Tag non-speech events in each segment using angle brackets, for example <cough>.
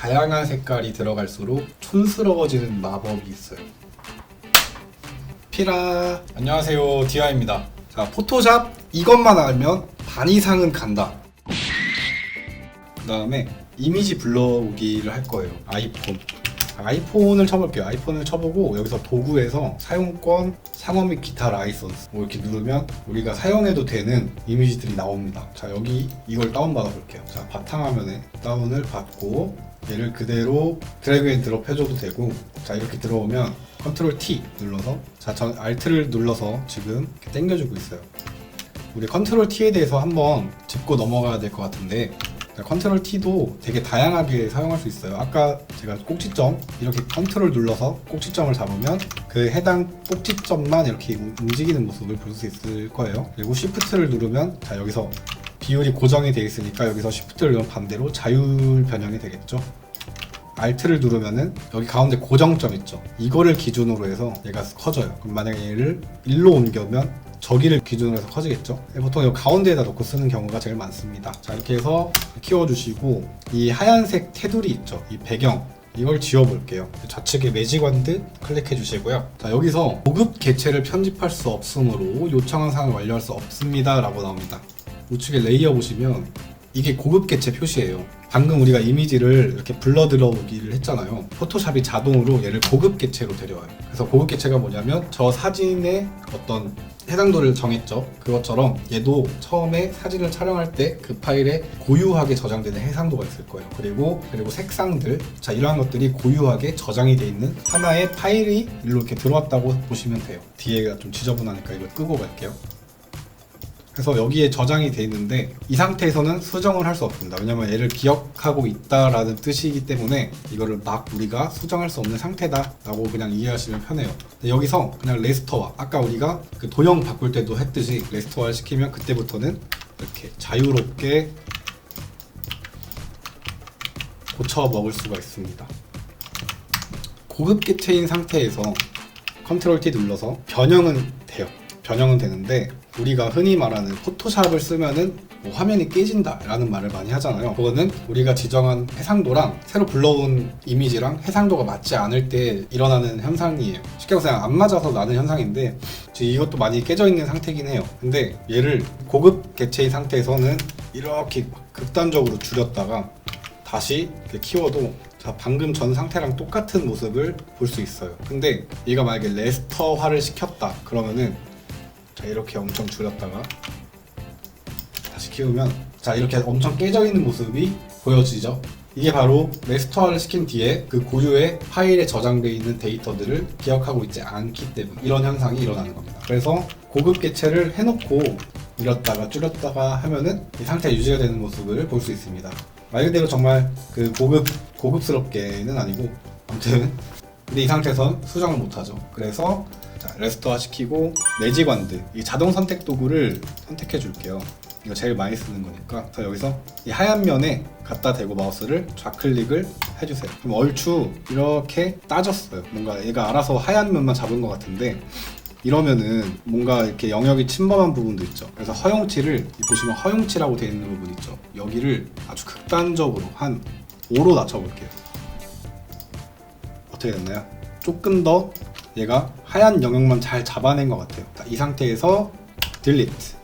다양한 색깔이 들어갈수록 촌스러워지는 마법이 있어요. 피라 안녕하세요 디아입니다. 자 포토샵 이것만 알면 반 이상은 간다. 그 다음에 이미지 불러오기를 할 거예요. 아이폰. 아이폰을 쳐볼게요. 아이폰을 쳐보고 여기서 도구에서 사용권, 상호 및 기타 라이선스 뭐 이렇게 누르면 우리가 사용해도 되는 이미지들이 나옵니다. 자 여기 이걸 다운받아 볼게요. 자 바탕화면에 다운을 받고 얘를 그대로 드래그 앤 드롭 해줘도 되고 자 이렇게 들어오면 컨트롤 T 눌러서 자 전 Alt를 눌러서 지금 이렇게 당겨주고 있어요. 우리 컨트롤 T에 대해서 한번 짚고 넘어가야 될 것 같은데 자, 컨트롤 T도 되게 다양하게 사용할 수 있어요. 아까 제가 꼭지점 이렇게 컨트롤 눌러서 꼭지점을 잡으면 그 해당 꼭지점만 이렇게 우- 움직이는 모습을 볼 수 있을 거예요. 그리고 Shift를 누르면 자 여기서 비율이 고정이 되어 있으니까 여기서 Shift를 누르면 반대로 자율 변형이 되겠죠. Alt를 누르면은 여기 가운데 고정점 있죠. 이거를 기준으로 해서 얘가 커져요. 그럼 만약에 얘를 1로 옮겨면 저기를 기준으로 해서 커지겠죠. 보통 이 가운데에다 놓고 쓰는 경우가 제일 많습니다. 자 이렇게 해서 키워주시고 이 하얀색 테두리 있죠. 이 배경 이걸 지워볼게요. 좌측에 매직원드 클릭해 주시고요. 자 여기서 고급 개체를 편집할 수 없으므로 요청한 사항을 완료할 수 없습니다. 라고 나옵니다. 우측에 레이어 보시면 이게 고급 개체 표시예요. 방금 우리가 이미지를 이렇게 불러 들어오기를 했잖아요. 포토샵이 자동으로 얘를 고급 개체로 데려와요. 그래서 고급 개체가 뭐냐면 저 사진의 어떤 해상도를 정했죠. 그것처럼 얘도 처음에 사진을 촬영할 때 그 파일에 고유하게 저장되는 해상도가 있을 거예요. 그리고 그리고 색상들, 자 이러한 것들이 고유하게 저장이 돼 있는 하나의 파일이 일로 이렇게 들어왔다고 보시면 돼요. 뒤에가 좀 지저분하니까 이걸 끄고 갈게요. 그래서 여기에 저장이 돼 있는데 이 상태에서는 수정을 할 수 없습니다. 왜냐면 얘를 기억하고 있다라는 뜻이기 때문에 이거를 막 우리가 수정할 수 없는 상태다라고 그냥 이해하시면 편해요. 여기서 그냥 레스터화 아까 우리가 그 도형 바꿀 때도 했듯이 레스터화를 시키면 그때부터는 이렇게 자유롭게 고쳐 먹을 수가 있습니다. 고급 개체인 상태에서 컨트롤 T 눌러서 변형은 돼요. 변형은 되는데 우리가 흔히 말하는 포토샵을 쓰면은 뭐 화면이 깨진다 라는 말을 많이 하잖아요. 그거는 우리가 지정한 해상도랑 새로 불러온 이미지랑 해상도가 맞지 않을 때 일어나는 현상이에요. 쉽게 말해서 안 맞아서 나는 현상인데 이것도 많이 깨져 있는 상태긴 해요. 근데 얘를 고급 개체의 상태에서는 이렇게 막 극단적으로 줄였다가 다시 키워도 자 방금 전 상태랑 똑같은 모습을 볼 수 있어요. 근데 얘가 만약에 레스터화를 시켰다 그러면은 자 이렇게 엄청 줄였다가 다시 키우면 자 이렇게 엄청 깨져 있는 모습이 보여지죠. 이게 바로 레스터화를 시킨 뒤에 그 고유의 파일에 저장되어 있는 데이터들을 기억하고 있지 않기 때문에 이런 현상이 일어나는 겁니다. 그래서 고급 개체를 해놓고 밀었다가 줄였다가 하면은 이 상태 유지가 되는 모습을 볼 수 있습니다. 말 그대로 정말 그 고급 고급스럽게는 아니고 아무튼 근데 이 상태에선 수정을 못하죠. 그래서 자, 레스터화 시키고 매직원드 이 자동 선택 도구를 선택해 줄게요. 이거 제일 많이 쓰는 거니까. 그래서 여기서 이 하얀 면에 갖다 대고 마우스를 좌클릭을 해주세요. 그럼 얼추 이렇게 따졌어요. 뭔가 얘가 알아서 하얀 면만 잡은 것 같은데 이러면은 뭔가 이렇게 영역이 침범한 부분도 있죠. 그래서 허용치를 이 보시면 허용치라고 되어 있는 부분 있죠. 여기를 아주 극단적으로 한 5로 낮춰볼게요. 어떻게 됐나요? 조금 더 얘가 하얀 영역만 잘 잡아낸 것 같아요. 자, 이 상태에서 딜리트.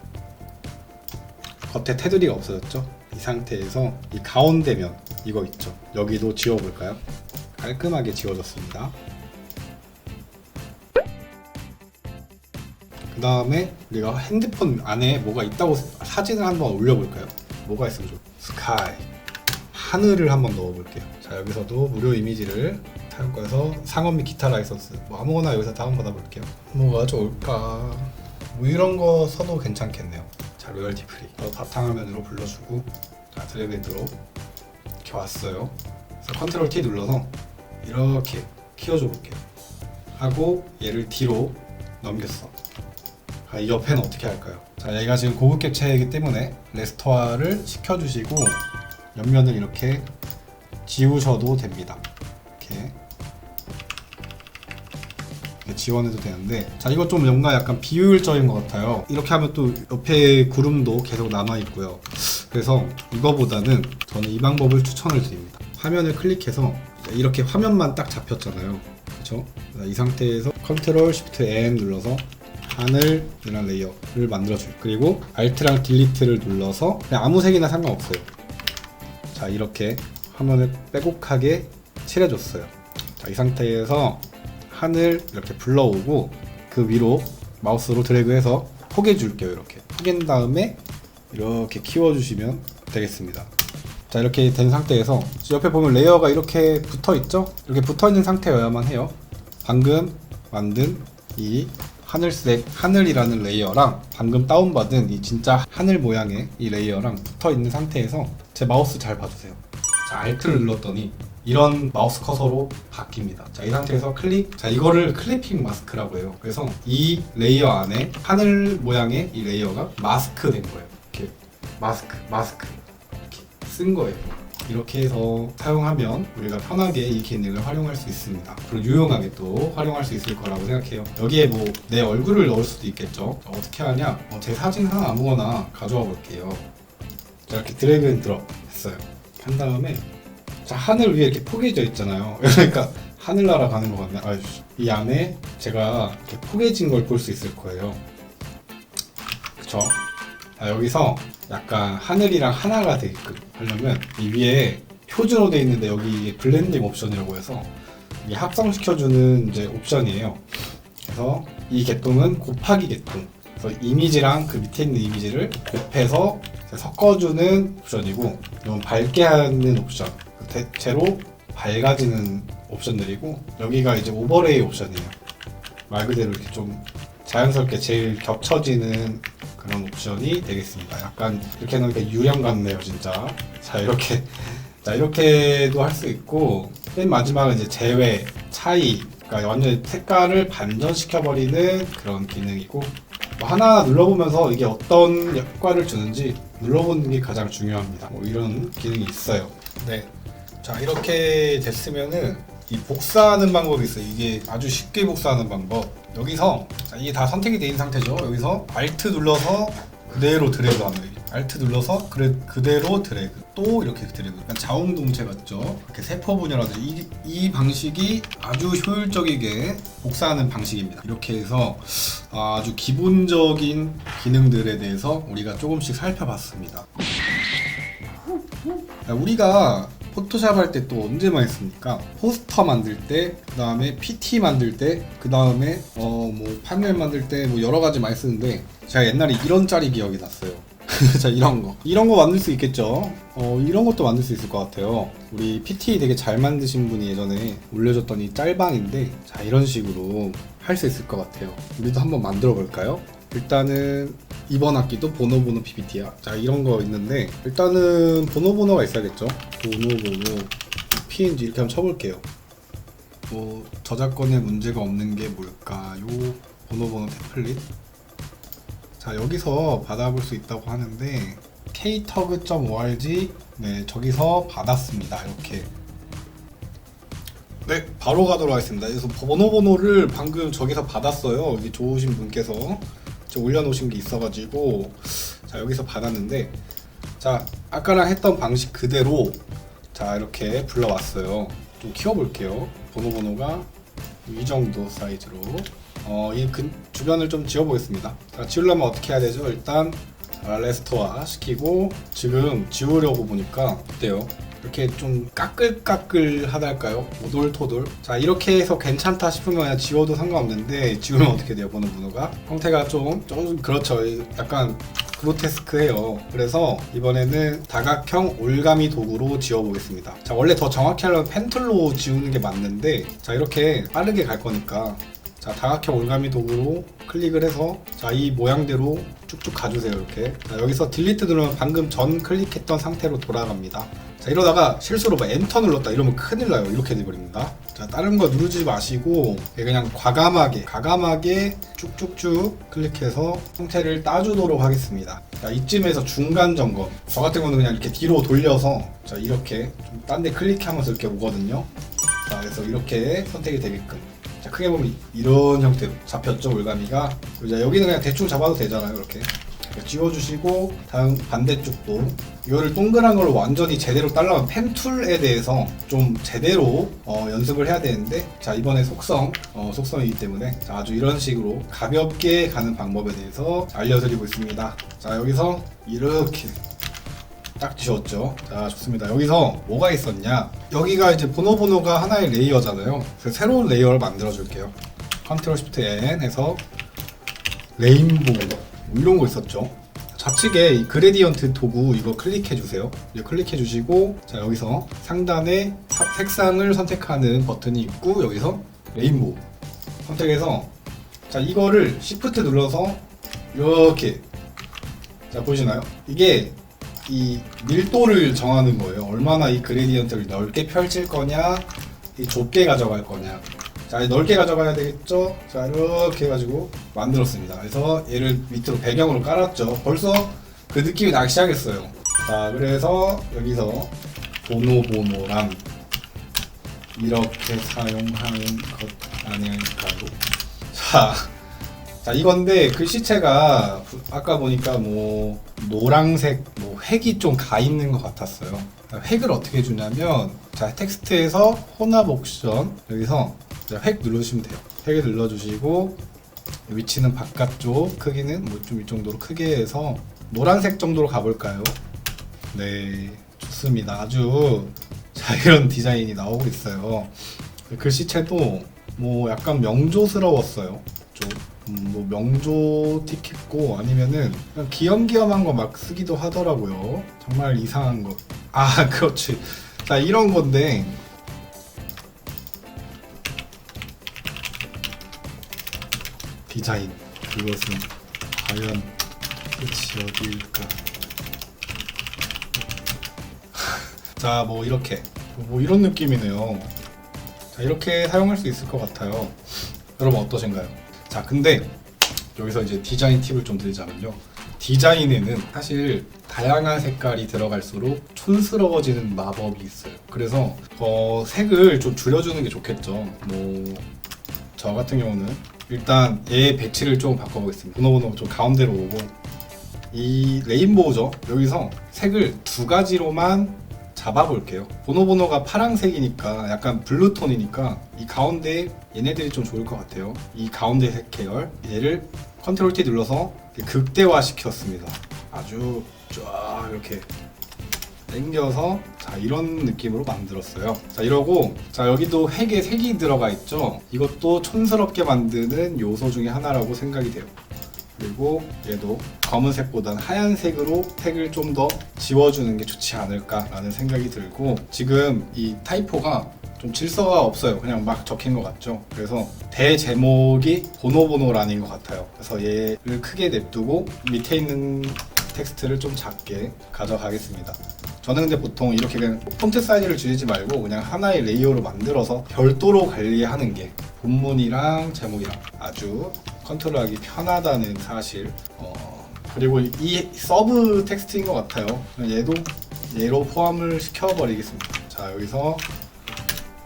겉에 테두리가 없어졌죠? 이 상태에서 이 가운데 면 이거 있죠? 여기도 지워볼까요? 깔끔하게 지워졌습니다. 그 다음에 우리가 핸드폰 안에 뭐가 있다고 사진을 한번 올려볼까요? 뭐가 있으면 좋 스카이 하늘을 한번 넣어볼게요. 자 여기서도 무료 이미지를 사용권에서 상업 및 기타 라이선스 뭐 아무거나 여기서 다운받아 볼게요. 뭐가 좋을까? 뭐 이런 거 써도 괜찮겠네요. 자 로열티 프리 어, 바탕화면으로 불러주고 자 드래그앤드로 이렇게 왔어요. 그래서 컨트롤 T 눌러서 이렇게 키워줘 볼게요. 하고 얘를 뒤로 넘겼어. 아, 이 옆에는 어떻게 할까요? 자, 얘가 지금 고급 객체이기 때문에 레스터화를 시켜주시고 옆면을 이렇게 지우셔도 됩니다. 지원해도 되는데 자 이거 좀 뭔가 약간 비효율적인 것 같아요. 이렇게 하면 또 옆에 구름도 계속 남아 있고요. 그래서 이거보다는 저는 이 방법을 추천을 드립니다. 화면을 클릭해서 이렇게 화면만 딱 잡혔잖아요. 그렇죠? 이 상태에서 컨트롤 쉬프트 N 눌러서 하늘이라는 레이어를 만들어줘요. 그리고 Alt랑 딜리트를 눌러서 아무 색이나 상관없어요. 자 이렇게 화면을 빼곡하게 칠해줬어요. 자 이 상태에서 하늘 이렇게 불러오고 그 위로 마우스로 드래그해서 포개 줄게요. 이렇게 포갠 다음에 이렇게 키워주시면 되겠습니다. 자 이렇게 된 상태에서 옆에 보면 레이어가 이렇게 붙어 있죠? 이렇게 붙어 있는 상태여야만 해요. 방금 만든 이 하늘색 하늘이라는 레이어랑 방금 다운받은 이 진짜 하늘 모양의 이 레이어랑 붙어 있는 상태에서 제 마우스 잘 봐주세요. 자 Alt를 눌렀더니 이런 마우스 커서로 바뀝니다. 자, 이 상태에서 클릭. 자, 이거를 클리핑 마스크라고 해요. 그래서 이 레이어 안에 하늘 모양의 이 레이어가 마스크 된 거예요. 이렇게 마스크, 마스크. 이렇게 쓴 거예요. 이렇게 해서 사용하면 우리가 편하게 이 기능을 활용할 수 있습니다. 그리고 유용하게 또 활용할 수 있을 거라고 생각해요. 여기에 뭐 내 얼굴을 넣을 수도 있겠죠. 자, 어떻게 하냐? 어, 제 사진 하나 아무거나 가져와 볼게요. 자, 이렇게 드래그 앤 드롭 했어요. 한 다음에 자 하늘 위에 이렇게 포개져 있잖아요. <laughs> 그러니까 하늘 날아가는 것 같네. 아유, 이 안에 제가 이렇게 포개진 걸 볼 수 있을 거예요. 그쵸? 자, 여기서 약간 하늘이랑 하나가 되게끔 하려면 이 위에 표준으로 돼 있는데 여기 블렌딩 옵션이라고 해서 이게 합성시켜주는 이제 옵션이에요. 그래서 이 개통은 곱하기 개통. 그래서 이미지랑 그 밑에 있는 이미지를 곱해서 섞어주는 옵션이고 이건 밝게 하는 옵션. 대체로 밝아지는 옵션들이고 여기가 이제 오버레이 옵션이에요. 말 그대로 이렇게 좀 자연스럽게 제일 겹쳐지는 그런 옵션이 되겠습니다. 약간 이렇게 놓으니까 유령 같네요, 진짜. 자 이렇게 <laughs> 자 이렇게도 할 수 있고 맨 마지막은 이제 제외 차이 그러니까 완전 색깔을 반전시켜 버리는 그런 기능이고 뭐 하나 눌러보면서 이게 어떤 효과를 주는지 눌러보는 게 가장 중요합니다. 뭐 이런 기능이 있어요. 네. 자 이렇게 됐으면은 이 복사하는 방법이 있어요. 이게 아주 쉽게 복사하는 방법. 여기서 자, 이게 다 선택이 돼 있는 상태죠. 여기서 Alt 눌러서 그대로 드래그 하는 거예요. Alt 눌러서 그래, 그대로 드래그 또 이렇게 드래그 자웅동체 같죠 이렇게 세포 분열하듯이 이, 이 방식이 아주 효율적이게 복사하는 방식입니다 이렇게 해서 아주 기본적인 기능들에 대해서 우리가 조금씩 살펴봤습니다 자, 우리가 포토샵 할 때 또 언제 많이 씁니까? 포스터 만들 때, 그 다음에 PT 만들 때, 그 다음에 어 뭐 판넬 만들 때 뭐 여러 가지 많이 쓰는데 제가 옛날에 이런 짤이 기억이 났어요. <laughs> 자 이런 거. 이런 거 만들 수 있겠죠? 어 이런 것도 만들 수 있을 것 같아요. 우리 PT 되게 잘 만드신 분이 예전에 올려줬던 이 짤방인데 자 이런 식으로 할 수 있을 것 같아요. 우리도 한번 만들어 볼까요? 일단은 이번 학기도 보노보노 PPT야. 자 이런 거 있는데 일단은 보노보노가 있어야겠죠. 보노보노 PNG 이렇게 한번 쳐볼게요. 뭐 저작권에 문제가 없는 게 뭘까요? 보노보노 템플릿. 자 여기서 받아볼 수 있다고 하는데 ktog.org 네 저기서 받았습니다. 이렇게. 네 바로 가도록 하겠습니다. 그래서 번호번호를 방금 저기서 받았어요. 여기 좋으신 분께서 저 올려놓으신 게 있어가지고 자 여기서 받았는데 자 아까랑 했던 방식 그대로 자 이렇게 불러왔어요 좀 키워볼게요 번호 번호가 이 정도 사이즈로 어, 이 근, 주변을 좀 지워보겠습니다. 자, 지우려면 어떻게 해야 되죠? 일단 아, 레스토어 시키고 지금 지우려고 보니까 어때요? 이렇게 좀 까끌까끌하달까요? 오돌토돌. 자 이렇게 해서 괜찮다 싶으면 그냥 지워도 상관없는데 지우면 어떻게 돼요? 번호 번호가 형태가 좀 좀 그렇죠. 약간 그로테스크해요. 그래서 이번에는 다각형 올가미 도구로 지워보겠습니다. 자 원래 더 정확히 하려면 펜툴로 지우는 게 맞는데 자 이렇게 빠르게 갈 거니까 자 다각형 올가미 도구로 클릭을 해서 자 이 모양대로 쭉쭉 가주세요 이렇게 자, 여기서 딜리트 누르면 방금 전 클릭했던 상태로 돌아갑니다 자 이러다가 실수로 뭐 엔터 눌렀다 이러면 큰일 나요. 이렇게 돼버립니다. 자 다른 거 누르지 마시고 그냥 과감하게 과감하게 쭉쭉쭉 클릭해서 형태를 따주도록 하겠습니다. 자 이쯤에서 중간 점검. 저 같은 경우는 그냥 이렇게 뒤로 돌려서 자 이렇게 좀 딴 데 클릭하면서 이렇게 오거든요. 자 그래서 이렇게 선택이 되게끔. 자, 크게 보면 이런 형태로 잡혔죠 올가미가. 이제 여기는 그냥 대충 잡아도 되잖아요 이렇게 지워주시고 다음 반대쪽도 이거를 동그란 걸로 완전히 제대로 딸라면 펜 툴에 대해서 좀 제대로 어, 연습을 해야 되는데 자 이번에 속성 어, 속성이기 때문에 자, 아주 이런 식으로 가볍게 가는 방법에 대해서 알려드리고 있습니다 자 여기서 이렇게 딱 지웠죠. 자, 좋습니다. 여기서 뭐가 있었냐? 여기가 이제 보노보노가 하나의 레이어잖아요. 그래서 새로운 레이어를 만들어 줄게요. 컨트롤 시프트 N 해서 레인보우 뭐 이런 거 있었죠. 좌측에 이 그레디언트 도구 이거 클릭해 주세요. 이제 클릭해 주시고 자 여기서 상단에 사- 색상을 선택하는 버튼이 있고 여기서 레인보우 선택해서 자 이거를 시프트 눌러서 이렇게 자 보이시나요? 이게 이 밀도를 정하는 거예요. 얼마나 이 그레디언트를 넓게 펼칠 거냐, 이 좁게 가져갈 거냐. 자, 넓게 가져가야 되겠죠? 자, 이렇게 해가지고 만들었습니다. 그래서 얘를 밑으로 배경으로 깔았죠. 벌써 그 느낌이 나기 시작했어요. 자, 그래서 여기서 보노보노란 이렇게 사용하는 것 아닐까요? 자, 자 이건데 글씨체가 부- 아까 보니까 뭐 노랑색 뭐 획이 좀 가 있는 것 같았어요. 획을 어떻게 주냐면 자 텍스트에서 혼합 옵션 여기서 자, 획 누르시면 돼요. 획을 눌러주시고 위치는 바깥쪽 크기는 뭐 좀 이 정도로 크게 해서 노란색 정도로 가볼까요? 네 좋습니다. 아주 자 이런 디자인이 나오고 있어요. 글씨체도 뭐 약간 명조스러웠어요. 좀, 음, 뭐 명조 틱했고 아니면은 그냥 귀염귀염한 거 막 쓰기도 하더라고요. 정말 이상한 거. 아 <laughs> 그렇지. 자 이런 건데 디자인 그것은 과연 끝이 어디일까? <laughs> 자 뭐 이렇게 뭐 이런 느낌이네요. 자 이렇게 사용할 수 있을 것 같아요. 여러분 어떠신가요? 자 근데 여기서 이제 디자인 팁을 좀 드리자면요. 디자인에는 사실 다양한 색깔이 들어갈수록 촌스러워지는 마법이 있어요. 그래서 어, 색을 좀 줄여주는 게 좋겠죠. 뭐 저 같은 경우는 일단 얘 배치를 좀 바꿔보겠습니다. 번호번호 좀 가운데로 오고 이 레인보우죠. 여기서 색을 두 가지로만 잡아볼게요. 보노보노가 파랑색이니까 약간 블루톤이니까 이 가운데 얘네들이 좀 좋을 것 같아요. 이 가운데 색 계열 얘를 컨트롤 T 눌러서 극대화 시켰습니다. 아주 쫙 이렇게 당겨서 자 이런 느낌으로 만들었어요. 자 이러고 자 여기도 획에 색이 들어가 있죠. 이것도 촌스럽게 만드는 요소 중에 하나라고 생각이 돼요. 그리고 얘도 검은색보다는 하얀색으로 색을 좀 더 지워주는 게 좋지 않을까라는 생각이 들고 지금 이 타이포가 좀 질서가 없어요. 그냥 막 적힌 것 같죠. 그래서 대 제목이 보노보노란인 것 같아요. 그래서 얘를 크게 냅두고 밑에 있는 텍스트를 좀 작게 가져가겠습니다. 저는 근데 보통 이렇게 그냥 폰트 사이즈를 줄이지 말고 그냥 하나의 레이어로 만들어서 별도로 관리하는 게 본문이랑 제목이랑 아주 컨트롤하기 편하다는 사실. 어, 그리고 이 서브 텍스트인 것 같아요. 얘도 얘로 포함을 시켜버리겠습니다. 자 여기서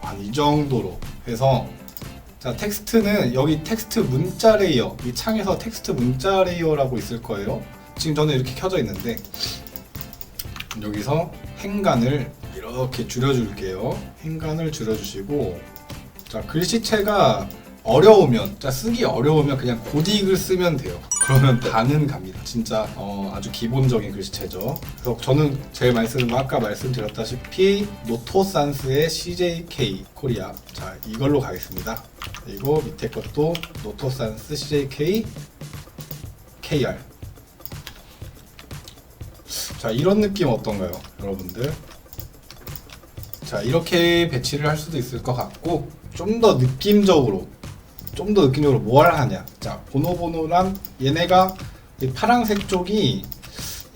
한 이 정도로 해서 자 텍스트는 여기 텍스트 문자 레이어 이 창에서 텍스트 문자 레이어라고 있을 거예요. 지금 저는 이렇게 켜져 있는데 여기서 행간을 이렇게 줄여줄게요. 행간을 줄여주시고 자 글씨체가 어려우면 자 쓰기 어려우면 그냥 고딕을 쓰면 돼요. 그러면 반은 갑니다. 진짜 어, 아주 기본적인 글씨체죠. 그래서 저는 제일 많이 쓰는 거 아까 말씀드렸다시피 노토산스의 CJK 코리아. 자 이걸로 가겠습니다. 그리고 밑에 것도 노토산스 CJK KR 자 이런 느낌 어떤가요 여러분들? 자 이렇게 배치를 할 수도 있을 것 같고 좀 더 느낌적으로 좀 더 느낌적으로 뭘 하냐. 자 보노보노랑 얘네가 이 파랑색 쪽이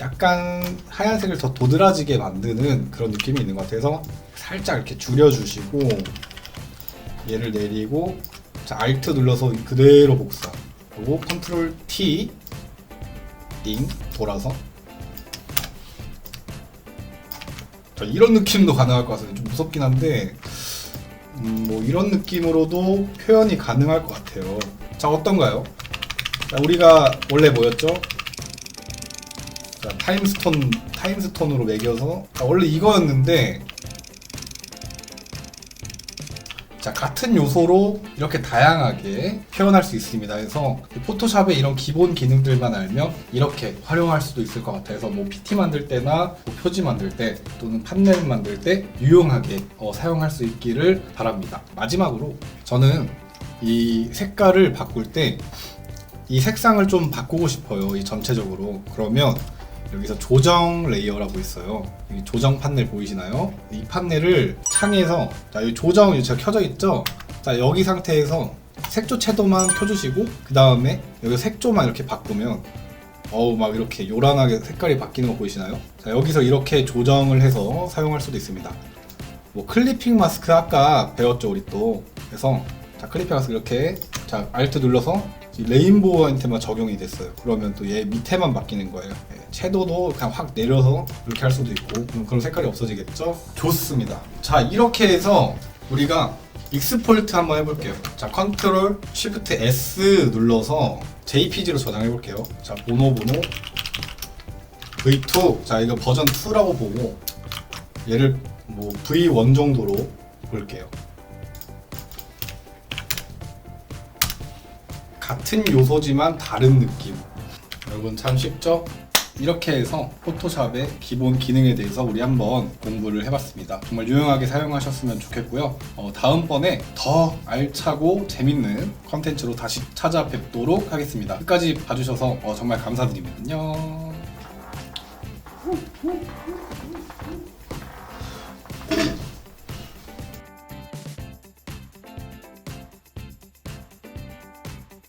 약간 하얀색을 더 도드라지게 만드는 그런 느낌이 있는 것 같아서 살짝 이렇게 줄여주시고 얘를 내리고 자 알트 눌러서 그대로 복사. 그리고 컨트롤 T 띵 돌아서 이런 느낌도 가능할 것 같아요. 좀 무섭긴 한데, 음, 뭐 이런 느낌으로도 표현이 가능할 것 같아요. 자, 어떤가요? 자, 우리가 원래 뭐였죠? 타임스톤 타임스톤으로 매겨서 자, 원래 이거였는데 자 같은 요소로 이렇게 다양하게 표현할 수 있습니다. 그래서 포토샵의 이런 기본 기능들만 알면 이렇게 활용할 수도 있을 것 같아서 뭐 PT 만들 때나 뭐 표지 만들 때 또는 판넬 만들 때 유용하게 어, 사용할 수 있기를 바랍니다. 마지막으로 저는 이 색깔을 바꿀 때 이 색상을 좀 바꾸고 싶어요. 이 전체적으로 그러면 여기서 조정 레이어라고 있어요. 여기 조정 판넬 보이시나요? 이 판넬을 창에서 자 여기 조정 여기 제가 켜져 있죠? 자 여기 상태에서 색조 채도만 켜주시고 그 다음에 여기 색조만 이렇게 바꾸면 어우 막 이렇게 요란하게 색깔이 바뀌는 거 보이시나요? 자 여기서 이렇게 조정을 해서 사용할 수도 있습니다. 뭐 클리핑 마스크 아까 배웠죠 우리 또 그래서 자 클리핑 마스크 이렇게. 자 알트 눌러서 이 레인보우한테만 적용이 됐어요. 그러면 또 얘 밑에만 바뀌는 거예요. 예, 채도도 그냥 확 내려서 이렇게 할 수도 있고 그럼 그런 색깔이 없어지겠죠? 좋습니다. 자 이렇게 해서 우리가 익스폴트 한번 해볼게요. 자 컨트롤 쉬프트 S 눌러서 JPG로 저장해 볼게요. 자 보노보노 V2 자 이거 버전 2라고 보고 얘를 뭐 V1 정도로 볼게요. 같은 요소지만 다른 느낌. 여러분 참 쉽죠? 이렇게 해서 포토샵의 기본 기능에 대해서 우리 한번 공부를 해봤습니다. 정말 유용하게 사용하셨으면 좋겠고요. 어, 다음번에 더 알차고 재밌는 컨텐츠로 다시 찾아뵙도록 하겠습니다. 끝까지 봐주셔서 어, 정말. 안녕.